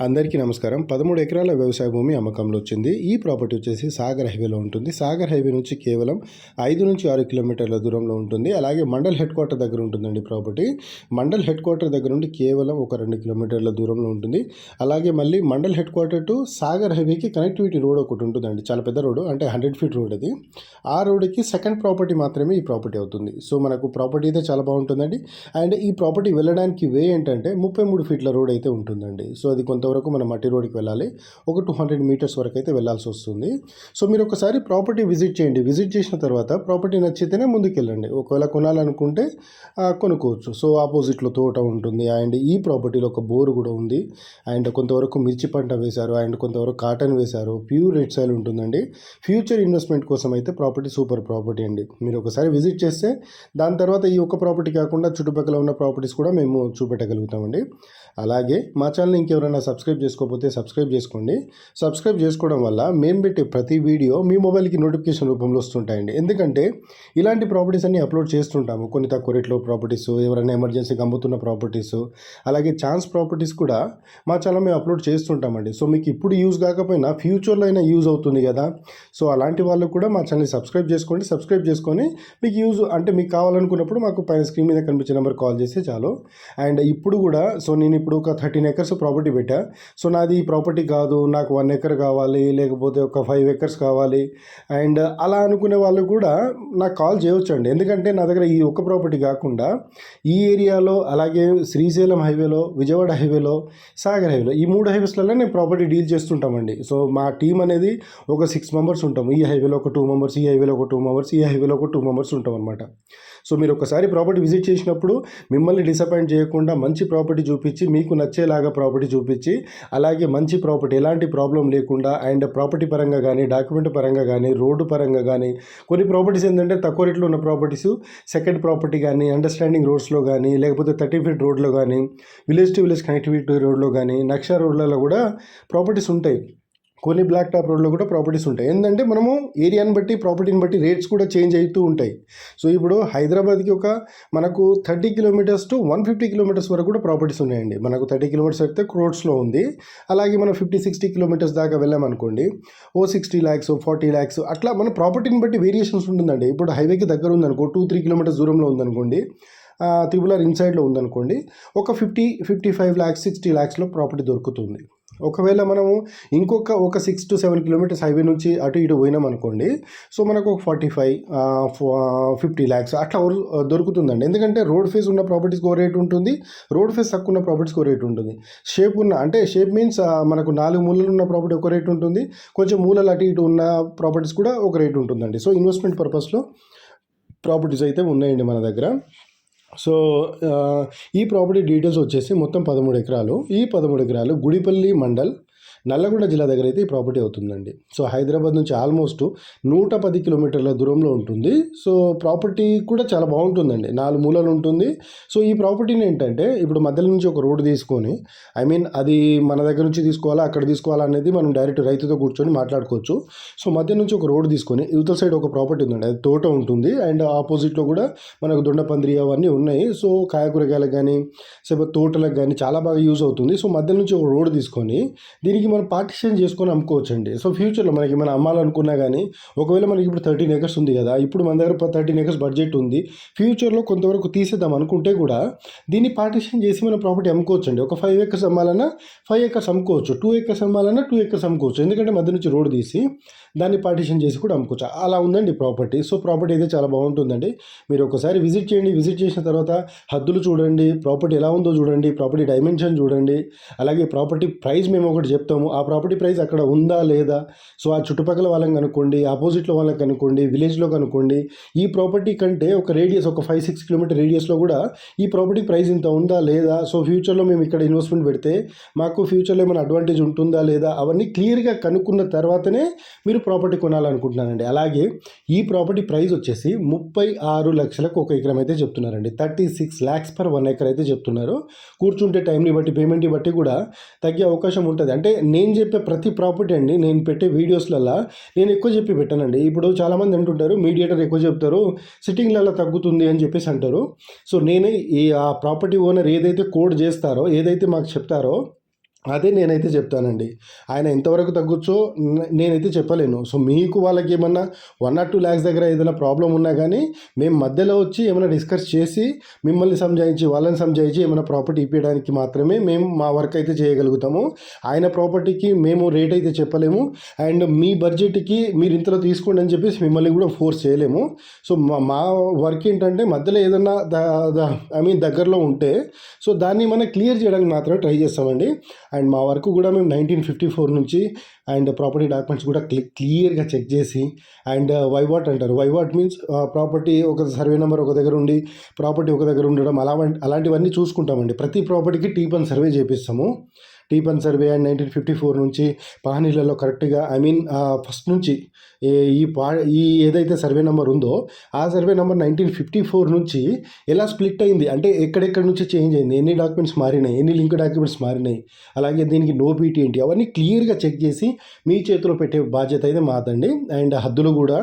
అందరికీ నమస్కారం. పదమూడు ఎకరాల వ్యవసాయ భూమి అమ్మకంలో వచ్చింది. ఈ ప్రాపర్టీ వచ్చేసి సాగర్ హైవేలో ఉంటుంది. సాగర్ హైవే నుంచి కేవలం ఐదు నుంచి ఆరు కిలోమీటర్ల దూరంలో ఉంటుంది. అలాగే మండల్ హెడ్ క్వార్టర్ దగ్గర ఉంటుందండి ప్రాపర్టీ. మండల్ హెడ్ క్వార్టర్ దగ్గర నుండి కేవలం ఒక రెండు కిలోమీటర్ల దూరంలో ఉంటుంది. అలాగే మళ్ళీ mandal headquarter to Sagar హైవేకి కనెక్టివిటీ రోడ్ ఒకటి ఉంటుందండి. చాలా పెద్ద రోడ్ అంటే హండ్రెడ్ ఫీట్ రోడ్ అది. ఆ రోడ్కి సెకండ్ ప్రాపర్టీ మాత్రమే ఈ ప్రాపర్టీ అవుతుంది. సో మనకు ప్రాపర్టీ అయితే చాలా బాగుంటుందండి. అండ్ ఈ ప్రాపర్టీ వెళ్ళడానికి వే ఏంటంటే ముప్పై మూడు ఫీట్ల రోడ్ అయితే ఉంటుందండి. సో అది కొంత కొంతవరకు మనం మట్టి రోడ్కి వెళ్ళాలి. ఒక టూ హండ్రెడ్ మీటర్స్ వరకు అయితే వెళ్ళాల్సి వస్తుంది. సో మీరు ఒకసారి ప్రాపర్టీ విజిట్ చేయండి. విజిట్ చేసిన తర్వాత ప్రాపర్టీ నచ్చితేనే ముందుకు వెళ్ళండి ఒకవేళ కొనాలనుకుంటే కొనుక్కోవచ్చు. సో ఆపోజిట్లో తోట ఉంటుంది. అండ్ ఈ ప్రాపర్టీలో ఒక బోర్ కూడా ఉంది. అండ్ కొంతవరకు మిర్చి పంట వేశారు. అండ్ కొంతవరకు కాటన్ వేశారు. ప్యూర్ రెడ్ సైల్ ఉంటుందండి. ఫ్యూచర్ ఇన్వెస్ట్మెంట్ కోసం అయితే ప్రాపర్టీ సూపర్ ప్రాపర్టీ అండి. మీరు ఒకసారి విజిట్ చేస్తే దాని తర్వాత ఈ ఒక్క ప్రాపర్టీ కాకుండా చుట్టుపక్కల ఉన్న ప్రాపర్టీస్ కూడా మేము చూపెట్టగలుగుతామండి. అలాగే మా ఛానల్ ఇంకెవరైనా సబ్స్క్రైబ్ చేసుకోకపోతే సబ్స్క్రైబ్ చేసుకోండి. సబ్స్క్రైబ్ చేసుకోవడం వల్ల మేము పెట్టే ప్రతి వీడియో మీ మొబైల్కి నోటిఫికేషన్ రూపంలో వస్తుంటాయండి. ఎందుకంటే ఇలాంటి ప్రాపర్టీస్ అన్ని అప్లోడ్ చేస్తుంటాము. కొన్ని తక్కువ రేట్లో ప్రాపర్టీస్ ఎవరైనా ఎమర్జెన్సీగా అమ్ముతున్న ప్రాపర్టీస్ అలాగే ఛాన్స్ ప్రాపర్టీస్ కూడా మా ఛానల్ మేము అప్లోడ్ చేస్తుంటామండి. సో మీకు ఇప్పుడు యూజ్ కాకపోయినా ఫ్యూచర్లో అయినా యూజ్ అవుతుంది కదా. సో అలాంటి వాళ్ళు కూడా మా ఛానల్ సబ్స్క్రైబ్ చేసుకోండి. సబ్స్క్రైబ్ చేసుకొని మీకు యూజ్ అంటే మీకు కావాలనుకున్నప్పుడు మాకు పైన స్క్రీన్ మీద కనిపించే నెంబర్ కాల్ చేస్తే చాలు. అండ్ ఇప్పుడు కూడా సో నేను ఇప్పుడు ఒక థర్టీన్ ఎకర్స్ ప్రాపర్టీ పెట్టా. సో నాది ఈ ప్రాపర్టీ కాదు నాకు వన్ ఎకర్ కావాలి లేకపోతే ఒక ఫైవ్ ఎకర్స్ కావాలి. అండ్ అలా అనుకునే వాళ్ళు కూడా నాకు కాల్ చేయొచ్చండి. ఎందుకంటే నా దగ్గర ఈ ఒక్క ప్రాపర్టీ కాకుండా ఈ ఏరియాలో అలాగే శ్రీశైలం హైవేలో విజయవాడ హైవేలో సాగర్ హైవేలో ఈ మూడు హైవేస్లలో నేను ప్రాపర్టీ డీల్ చేస్తుంటామండి. సో మా టీం అనేది ఒక సిక్స్ మెంబర్స్ ఉంటాం. ఈ హైవేలో ఒక టూ మెంబర్స్ ఈ హైవేలో ఒక టూ మెంబర్స్ ఈ హైవేలో ఒక టూ మెంబర్స్ ఉంటాం అనమాట సో మీరు ఒకసారి ప్రాపర్టీ విజిట్ చేసినప్పుడు మిమ్మల్ని డిసప్పాయింట్ చేయకుండా మంచి ప్రాపర్టీ చూపించి మీకు నచ్చేలాగా ప్రాపర్టీ చూపించి అలాగే మంచి ప్రాపర్టీ ఎలాంటి ప్రాబ్లం లేకుండా అండ్ ప్రాపర్టీ పరంగా కానీ డాక్యుమెంట్ పరంగా కానీ రోడ్డు పరంగా కానీ కొన్ని ప్రాపర్టీస్ ఏంటంటే తక్కువ రేట్లో ఉన్న ప్రాపర్టీస్ సెకండ్ ప్రాపర్టీ కానీ అండర్స్టాండింగ్ రోడ్స్లో కానీ లేకపోతే థర్టీ ఫీట్ రోడ్లో కానీ విలేజ్ టు విలేజ్ కనెక్టివిటీ రోడ్లో కానీ నక్షా రోడ్లలో కూడా ప్రాపర్టీస్ ఉంటాయి. కొన్ని బ్లాక్ టాప్ రోడ్లో కూడా ప్రాపర్టీస్ ఉంటాయి. ఏంటంటే మనము ఏరియాని బట్టి ప్రాపర్టీని బట్టి రేట్స్ కూడా చేంజ్ అవుతూ ఉంటాయి. సో ఇప్పుడు హైదరాబాద్కి ఒక మనకు thirty kilometres to one fifty kilometres వరకు కూడా ప్రాపర్టీస్ ఉన్నాయండి. మనకు థర్టీ కిలోమీటర్స్ అయితే క్రోడ్స్లో ఉంది. అలాగే మనం ఫిఫ్టీ సిక్స్టీ కిలోమీటర్స్ దాకా వెళ్ళామనుకోండి ఓ సిక్స్టీ ల్యాక్స్ ఫార్టీ ల్యాక్స్ అట్లా మన ప్రాపర్టీని బట్టి వేరియేషన్స్ ఉంటుందండి. ఇప్పుడు హైవేకి దగ్గర ఉందనుకో టూ త్రీ కిలోమీటర్స్ దూరంలో ఉందనుకోండి త్రిబుల్ ఆర్ ఇన్సైడ్లో ఉందనుకోండి ఒక fifty fifty five lakhs sixty ల్యాక్స్లో property దొరుకుతుంది. ఒకవేళ మనము ఇంకొక ఒక six to seven kilometres highway నుంచి అటు ఇటు పోయినాం అనుకోండి సో మనకు ఒక ఫార్టీ ఫైవ్ ఫిఫ్టీ ల్యాక్స్ అట్లా దొరుకుతుందండి. ఎందుకంటే రోడ్ ఫేస్ ఉన్న ప్రాపర్టీస్కి ఒక రేట్ ఉంటుంది రోడ్ ఫేస్ తక్కువ ఉన్న ప్రాపర్టీస్కి ఒక రేట్ ఉంటుంది. షేప్ ఉన్న అంటే షేప్ మీన్స్ మనకు నాలుగు మూలలు ఉన్న ప్రాపర్టీ ఒక రేట్ ఉంటుంది కొంచెం మూలలు అటు ఇటు ఉన్న ప్రాపర్టీస్ కూడా ఒక రేట్ ఉంటుందండి. సో ఇన్వెస్ట్మెంట్ పర్పస్లో ప్రాపర్టీస్ అయితే ఉన్నాయండి మన దగ్గర. సో ఈ ప్రాపర్టీ డీటెయిల్స్ వచ్చేసి మొత్తం పదమూడు ఎకరాలు. ఈ పదమూడు ఎకరాలు గుడిపల్లి మండల్ నల్లగొండ జిల్లా దగ్గర అయితే ఈ ప్రాపర్టీ అవుతుందండి. సో హైదరాబాద్ నుంచి ఆల్మోస్ట్ నూట పది కిలోమీటర్ల దూరంలో ఉంటుంది. సో ప్రాపర్టీ కూడా చాలా బాగుంటుందండి. నాలుగు మూలలు ఉంటుంది. సో ఈ ప్రాపర్టీని ఏంటంటే ఇప్పుడు మధ్యలో నుంచి ఒక రోడ్డు తీసుకొని ఐ మీన్ అది మన దగ్గర నుంచి తీసుకోవాలా అక్కడ తీసుకోవాలా అనేది మనం డైరెక్ట్ రైతుతో కూర్చొని మాట్లాడుకోవచ్చు. సో మధ్య నుంచి ఒక రోడ్డు తీసుకొని యువతల సైడ్ ఒక ప్రాపర్టీ ఉందండి. అది తోట ఉంటుంది. అండ్ ఆపోజిట్లో కూడా మనకు దొండపందిరి అవన్నీ ఉన్నాయి. సో కాయకూరగాయలకు కానీ సేపు తోటలకు కానీ చాలా బాగా యూజ్ అవుతుంది. సో మధ్య నుంచి ఒక రోడ్డు తీసుకొని దీనికి మనం పార్టిషన్ చేసుకొని అమ్ముకోవచ్చండి. సో ఫ్యూచర్లో మనకి మనం అమ్మాలనుకున్నా కానీ ఒకవేళ మనకి ఇప్పుడు థర్టీన్ ఏకర్స్ ఉంది కదా ఇప్పుడు మన దగ్గర థర్టీన్ ఎకర్స్ బడ్జెట్ ఉంది ఫ్యూచర్లో కొంతవరకు తీసేద్దాం అనుకుంటే కూడా దీన్ని పార్టిషన్ చేసి మనం ప్రాపర్టీ అమ్ముకోవచ్చండి. ఒక ఫైవ్ ఏకర్స్ అమ్మాలన్నా ఫైవ్ ఏకర్స్ అమ్ముకోవచ్చు టూ ఏకర్స్ అమ్మాలన్నా టూ ఏకర్స్ అమ్ముకోవచ్చు. ఎందుకంటే మధ్య నుంచి రోడ్ తీసి దాన్ని పార్టిషన్ చేసి కూడా అమ్ముకోవచ్చు. అలా ఉందండి ప్రాపర్టీ సో ప్రాపర్టీ అయితే చాలా బాగుంటుందండి. మీరు ఒకసారి విజిట్ చేయండి. విజిట్ చేసిన తర్వాత హద్దులు చూడండి ప్రాపర్టీ ఎలా ఉందో చూడండి ప్రాపర్టీ డైమెన్షన్ చూడండి అలాగే ప్రాపర్టీ ప్రైస్ మేము ఒకటి చెప్తాము. ఆ ప్రాపర్టీ ప్రైస్ అక్కడ ఉందా లేదా? సో ఆ చుట్టుపక్కల వాళ్ళని కనుక్కోండి ఆపోజిట్లో వాళ్ళని కనుక్కోండి విలేజ్లో కనుక్కోండి. ఈ ప్రాపర్టీ కంటే ఒక రేడియస్ ఒక ఫైవ్ సిక్స్ కిలోమీటర్ రేడియస్లో కూడా ఈ ప్రాపర్టీ ప్రైస్ ఇంత ఉందా లేదా? సో ఫ్యూచర్లో మేము ఇక్కడ ఇన్వెస్ట్మెంట్ పెడితే మాకు ఫ్యూచర్లో ఏమైనా అడ్వాంటేజ్ ఉంటుందా లేదా? అవన్నీ క్లియర్గా కనుక్కున్న తర్వాతనే మీరు ప్రాపర్టీ కొనాలనుకుంటున్నానండి అలాగే ఈ ప్రాపర్టీ ప్రైస్ వచ్చేసి ముప్పై ఆరు లక్షలకు ఒక ఎకరం అయితే చెప్తున్నారండి. Thirty six lakhs per one acre అయితే చెప్తున్నారు. కూర్చుంటే టైంని బట్టి పేమెంట్ని బట్టి కూడా తగ్గే అవకాశం ఉంటుంది. అంటే నేను చెప్పే ప్రతి ప్రాపర్టీ అండి నేను పెట్టే వీడియోస్లలో నేను ఎక్కువ చెప్పి పెట్టానండి. ఇప్పుడు చాలామంది అంటుంటారు మీడియేటర్ ఎక్కువ చెప్తారు సిట్టింగ్లలో తగ్గుతుంది అని చెప్పేసి అంటారు. సో నేనే ఈ ఆ ప్రాపర్టీ ఓనర్ ఏదైతే కోడ్ చేస్తారో ఏదైతే మాకు చెప్తారో అదే నేనైతే చెప్తానండి. ఆయన ఎంతవరకు తగ్గొచ్చో నేనైతే చెప్పలేను. సో మీకు వాళ్ళకి ఏమన్నా వన్ ఆర్ టూ ల్యాక్స్ దగ్గర ఏదైనా ప్రాబ్లం ఉన్నా కానీ మేము మధ్యలో వచ్చి ఏమైనా డిస్కస్ చేసి మిమ్మల్ని సంజాయించి వాళ్ళని సంజాయించి ఏమైనా ప్రాపర్టీ ఇప్పించడానికి మాత్రమే మేము మా వర్క్ అయితే చేయగలుగుతాము. ఆయన ప్రాపర్టీకి మేము రేట్ అయితే చెప్పలేము. అండ్ మీ బడ్జెట్కి మీరు ఇంతలో తీసుకోండి అని చెప్పేసి మిమ్మల్ని కూడా ఫోర్స్ చేయలేము. సో మా మా వర్క్ ఏంటంటే మధ్యలో ఏదన్నా ఐ మీన్ దగ్గరలో ఉంటే సో దాన్ని మనం క్లియర్ చేయడానికి మాత్రమే ట్రై చేస్తామండి. అండ్ మా వరకు కూడా మేము నైన్టీన్ ఫిఫ్టీ ఫోర్ నుంచి అండ్ ప్రాపర్టీ డాక్యుమెంట్స్ కూడా క్లి క్లియర్గా చెక్ చేసి అండ్ uh, వైవాట్ అంటారు. వైవాట్ మీన్స్ uh, ప్రాపర్టీ ఒక సర్వే నెంబర్ ఒక దగ్గర ఉండి ప్రాపర్టీ ఒక దగ్గర ఉండడం అలా అలాంటివన్నీ చూసుకుంటామండి. ప్రతి ప్రాపర్టీకి టీపన్ సర్వే చేపిస్తాము. టీపన్ survey and nineteen fifty four నుంచి పానీలలో కరెక్ట్గా ఐ మీన్ ఫస్ట్ నుంచి ఈ పా ఈ ఏదైతే సర్వే నెంబర్ ఉందో ఆ survey number nineteen fifty four నుంచి ఎలా స్ప్లిట్ అయింది? అంటే ఎక్కడెక్కడ నుంచి చేంజ్ అయింది? ఎన్ని డాక్యుమెంట్స్ మారినాయి? ఎన్ని లింక్ డాక్యుమెంట్స్ మారినాయి? అలాగే దీనికి నోబీటీ ఏంటి అవన్నీ క్లియర్గా చెక్ చేసి మీ చేతిలో పెట్టే బాధ్యత అయితే మాదండి. అండ్ హద్దులు కూడా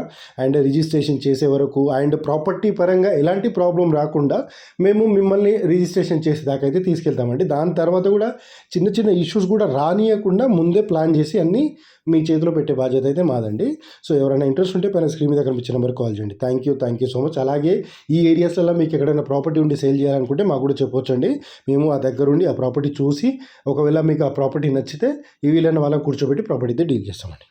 అండ్ రిజిస్ట్రేషన్ చేసే వరకు అండ్ ప్రాపర్టీ పరంగా ఎలాంటి ప్రాబ్లం రాకుండా మేము మిమ్మల్ని రిజిస్ట్రేషన్ చేసేదాకైతే తీసుకెళ్తామండి. దాని తర్వాత కూడా చిన్న చిన్న ఇష్యూస్ కూడా రానియకుండా ముందే ప్లాన్ చేసి అన్నీ మీ చేతిలో పెట్టే బాధ్యత అయితే మాదండి. సో ఎవరైనా ఇంట్రెస్ట్ ఉంటే పైన స్క్రీన్ మీద కనిపించిన నెంబర్ కాల్ చేయండి. Thank you thank you so much అలాగే ఈ ఏరియాస్లలో మీకు ఎక్కడైనా ప్రాపర్టీ ఉండి సేల్ చేయాలనుకుంటే మాకు కూడా చెప్పొచ్చండి. మేము ఆ దగ్గరుండి ఆ ప్రాపర్టీ చూసి ఒకవేళ మీకు ఆ ప్రాపర్టీ నచ్చితే ఈ వీలైన వాళ్ళని కూర్చోబెట్టి ప్రాపర్టీ అయితే డీల్ చేస్తామండి.